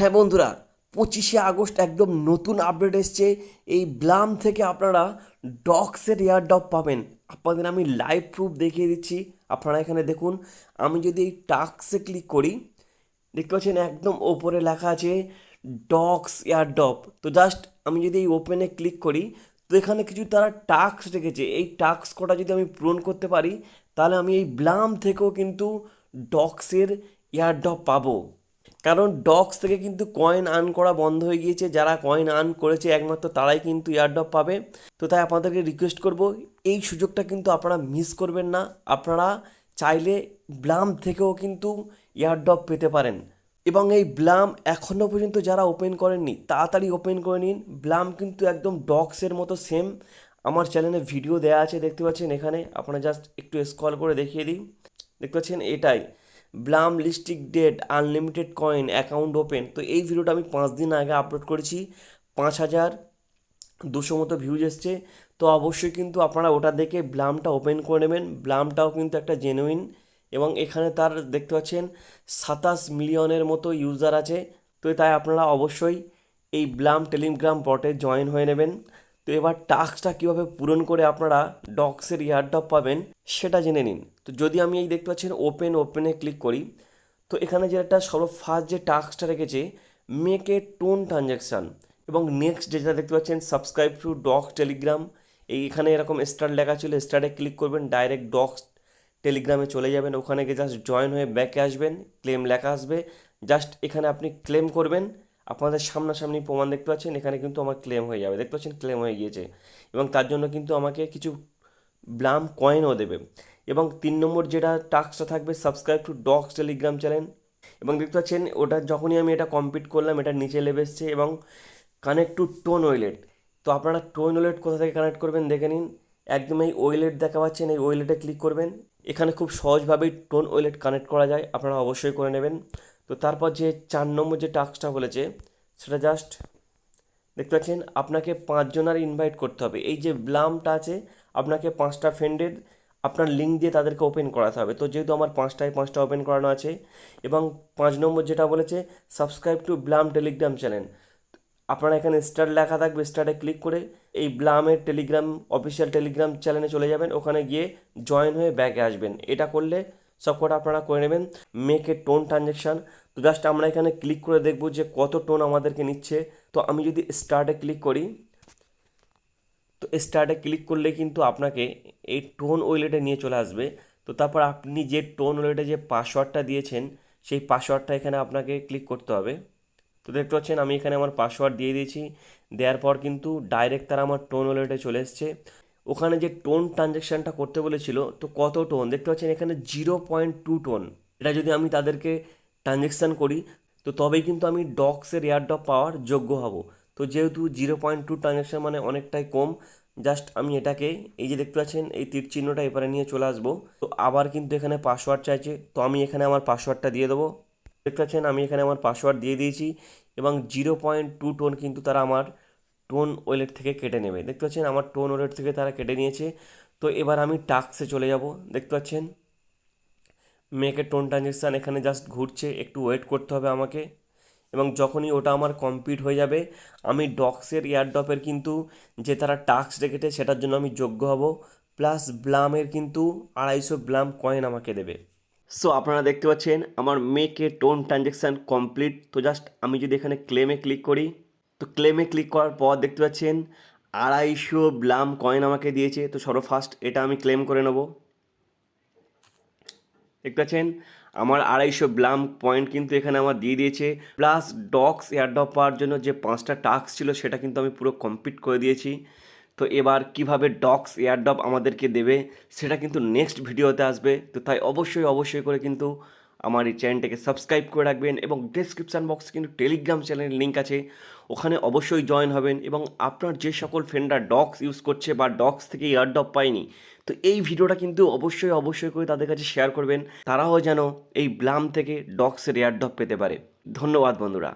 হ্যাঁ বন্ধুরা, পঁচিশে আগস্ট একদম নতুন আপডেট এসছে। এই ব্লাম থেকে আপনারা ডক্সের এয়ারডপ পাবেন। আপনাদের আমি লাইভ প্রুফ দেখিয়ে দিচ্ছি। আপনারা এখানে দেখুন, আমি যদি এই টাক্সে ক্লিক করি, দেখতে পাচ্ছেন একদম ওপরে লেখা আছে ডক্স এয়ারডপ তো জাস্ট আমি যদি এই ওপেনে ক্লিক করি, তো এখানে কিছু তারা টাস্ক রেখেছে। এই টাস্ক কটা যদি আমি পূরণ করতে পারি, তাহলে আমি এই ব্লাম থেকেও কিন্তু ডক্সের এয়ারডপ পাবো। কারণ ডক্স থেকে কিন্তু কয়েন আর্ন করা বন্ধ হয়ে গিয়েছে, যারা কয়েন আর্ন করেছে একমাত্র তারাই কিন্তু এয়ারডপ পাবে। তো তাই আপনাদেরকে রিকোয়েস্ট করব, এই সুযোগটা কিন্তু আপনারা মিস করবেন না, আপনারা চাইলে ব্লাম থেকেও কিন্তু এয়ারডপ পেতে পারেন। এবং এই ব্লাম এখনও পর্যন্ত যারা ওপেন করেননি, তাড়াতাড়ি ওপেন করে নিন। ব্লাম কিন্তু একদম ডক্সের মতো সেম আমার চ্যানেলে ভিডিও দেওয়া আছে, দেখতে পাচ্ছেন এখানে। আপনারা জাস্ট একটু স্ক্রল করে দেখিয়ে দিই। দেখতে পাচ্ছেন এটাই। Blum listing date unlimited coin account open. তো এই ভিডিওটা আমি পাঁচ দিন আগে আপলোড করেছি, পাঁচ হাজার দুশো মতো ভিউজ এসছে। তো অবশ্যই কিন্তু আপনারা ওটা দেখে ব্লামটা ওপেন করে নেবেন। ব্লামটাও কিন্তু একটা জেনুইন এবং এখানে তার দেখতে পাচ্ছেন সাতাশ মিলিয়নের মতো ইউজার আছে। তো তাই আপনারা অবশ্যই এই ব্লাম টেলিগ্রাম বটে জয়েন হয়ে নেবেন। তো এবার টাস্কটা কীভাবে পূরণ করে আপনারা ডক্সের ইয়ারডপ পাবেন সেটা জেনে নিন। তো যদি আমি এই দেখতে পাচ্ছেন ওপেন ওপেনে ক্লিক করি, তো এখানে যেটা সর্ব ফার্স্ট যে টাস্কটা রেখেছে মেক এ টোন ট্রানজ্যাকশান এবং নেক্সট যেটা দেখতে পাচ্ছেন সাবস্ক্রাইব টু ডক্স টেলিগ্রাম এই এখানে এরকম স্টার লেখা ছিল স্টারে ক্লিক করবেন ডাইরেক্ট ডক্স টেলিগ্রামে চলে যাবেন, ওখানে গিয়ে জাস্ট জয়েন হয়ে ব্যাকে আসবেন ক্লেম লেখা আসবে জাস্ট এখানে আপনি ক্লেম করবেন আপনাদের সামনাসামনি প্রমাণ দেখতে পাচ্ছেন, এখানে কিন্তু আমার ক্লেম হয়ে যাবে। দেখতে পাচ্ছেন ক্লেম হয়ে গিয়েছে। এবং তার জন্য কিন্তু আমাকে কিছু ব্লাম কয়েনও দেবে। এবং তিন নম্বর যেটা টাস্কটা থাকবে subscribe to Dogs Telegram channel এবং দেখতে পাচ্ছেন, ওটা যখনই আমি এটা কমপ্লিট করলাম, এটা নিচে লেবে এসছে এবং কানেক্ট টু টোন ওয়েলেট তো আপনারা টোন ওয়েলেট কোথা থেকে কানেক্ট করবেন দেখে নিন। একদম এই ওয়েলেট দেখা পাচ্ছেন, এই ওয়েলেটে ক্লিক করবেন। এখানে খুব সহজভাবেই টোন ওয়েলেট কানেক্ট করা যায়, আপনারা অবশ্যই করে নেবেন। তো তারপর যে চার নম্বর যে টাস্কটা বলেছে, সেটা জাস্ট দেখতে পাচ্ছেন, আপনাকে পাঁচজনের ইনভাইট করতে হবে। এই যে ব্লামটা আছে, আপনাকে পাঁচটা ফ্রেন্ডের আপনার লিঙ্ক দিয়ে তাদেরকে ওপেন করাতে হবে। তো যেহেতু আমার পাঁচটায় পাঁচটা ওপেন করানো আছে, এবং পাঁচ নম্বর যেটা বলেছে subscribe to Blum Telegram channel আপনারা এখানে স্টার লেখা থাকবে স্টারে ক্লিক করে এই ব্লামের টেলিগ্রাম অফিসিয়াল টেলিগ্রাম চ্যানেলে চলে যাবেন। ওখানে গিয়ে জয়েন হয়ে ব্যাগে আসবেন। এটা করলে সব কটা আপনারা করে নেবেন। মেক এ টোন ট্রানজ্যাকশান তো জাস্ট আমরা এখানে ক্লিক করে দেখব যে কত টোন আমাদেরকে নিচ্ছে। তো আমি যদি স্টার্টে ক্লিক করি, তো স্টার্টে ক্লিক করলে কিন্তু আপনাকে এই টোন ওয়েলেটে নিয়ে চলে আসবে। তো তারপর আপনি যে টোন ওয়েলেটে যে পাসওয়ার্ডটা দিয়েছেন, সেই পাসওয়ার্ডটা এখানে আপনাকে ক্লিক করতে হবে। তো দেখতে পাচ্ছেন, আমি এখানে আমার পাসওয়ার্ড দিয়ে দিয়েছি। দেওয়ার পর কিন্তু ডাইরেক্ট তারা আমার টোন ওয়েলেটে চলে এসছে। ওখানে যে টোন ট্রানজ্যাকশানটা করতে বলেছিল, তো কত টোন? দেখতে পাচ্ছেন এখানে জিরো পয়েন্ট টু টোন। এটা যদি আমি তাদেরকে ট্রানজ্যাকশান করি, তো তবেই কিন্তু আমি ডক্সের এয়ারডপ পাওয়ার যোগ্য হব। তো যেহেতু জিরো পয়েন্ট টু ট্রানজ্যাকশান মানে অনেকটাই কম, জাস্ট আমি এটাকে, এই যে দেখতে পাচ্ছেন, এই তীর চিহ্নটা এবারে নিয়ে চলে আসব। তো আবার কিন্তু এখানে পাসওয়ার্ড চাইছে, তো আমি এখানে আমার পাসওয়ার্ডটা দিয়ে দেবো। দেখতে পাচ্ছেন, আমি এখানে আমার পাসওয়ার্ড দিয়ে দিয়েছি, এবং জিরো পয়েন্ট টু টোন কিন্তু তারা আমার টোন ওয়েলেট থেকে কেটে নেবে। দেখতে পাচ্ছেন, আমার টোন ওয়েলেট থেকে তারা কেটে নিয়েছে। তো এবার আমি টাক্সে চলে যাব। দেখতে পাচ্ছেন মেকের টোন ট্রানজেকশান এখানে জাস্ট ঘুরছে, একটু ওয়েট করতে হবে আমাকে। এবং যখনই ওটা আমার কমপ্লিট হয়ে যাবে, আমি ডক্সের এয়ারডপের কিন্তু যে তারা টাস্ক রেখেছে, সেটার জন্য আমি যোগ্য হব। প্লাস ব্লামের কিন্তু আড়াইশো ব্লাম কয়েন আমাকে দেবে। সো আপনারা দেখতে পাচ্ছেন, আমার মেকে টোন ট্রানজ্যাকশান কমপ্লিট তো জাস্ট আমি যদি এখানে ক্লেমে ক্লিক করি তো ক্লেমে ক্লিক করার পর দেখতে পাচ্ছেন আড়াইশো ব্লাম কয়েন আমাকে দিয়েছে। তো সর্বফার্স্ট এটা আমি ক্লেম করে নেব। দেখতে পাচ্ছেন, আমার আড়াইশো ব্লাম পয়েন্ট কিন্তু এখানে আমার দিয়ে দিয়েছে। প্লাস ডক্স এয়ারডপ পাওয়ার জন্য যে পাঁচটা টাস্ক ছিল সেটা কিন্তু আমি পুরো কমপ্লিট করে দিয়েছি। তো এবার কীভাবে ডক্স এয়ারডপ আমাদেরকে দেবে, সেটা কিন্তু নেক্সট ভিডিওতে আসবে। তো তাই অবশ্যই অবশ্যই করে কিন্তু আমার এই চ্যানেলটাকে সাবস্ক্রাইব করে রাখবেন এবং ডিসক্রিপশান বক্সে কিন্তু টেলিগ্রাম চ্যানেলের লিঙ্ক আছে। ওখানে অবশ্যই জয়েন হবেন এবং আপনার যে সকল ফ্রেন্ডরা ডক্স ইউজ করছে বা ডক্স থেকে এয়ারডপ পায়নি, তো এই ভিডিওটা কিন্তু অবশ্যই অবশ্যই করে তাদের কাছে শেয়ার করবেন। তারাও যেন এই ব্লাম থেকে ডক্সের এয়ারডপ পেতে পারে। ধন্যবাদ বন্ধুরা।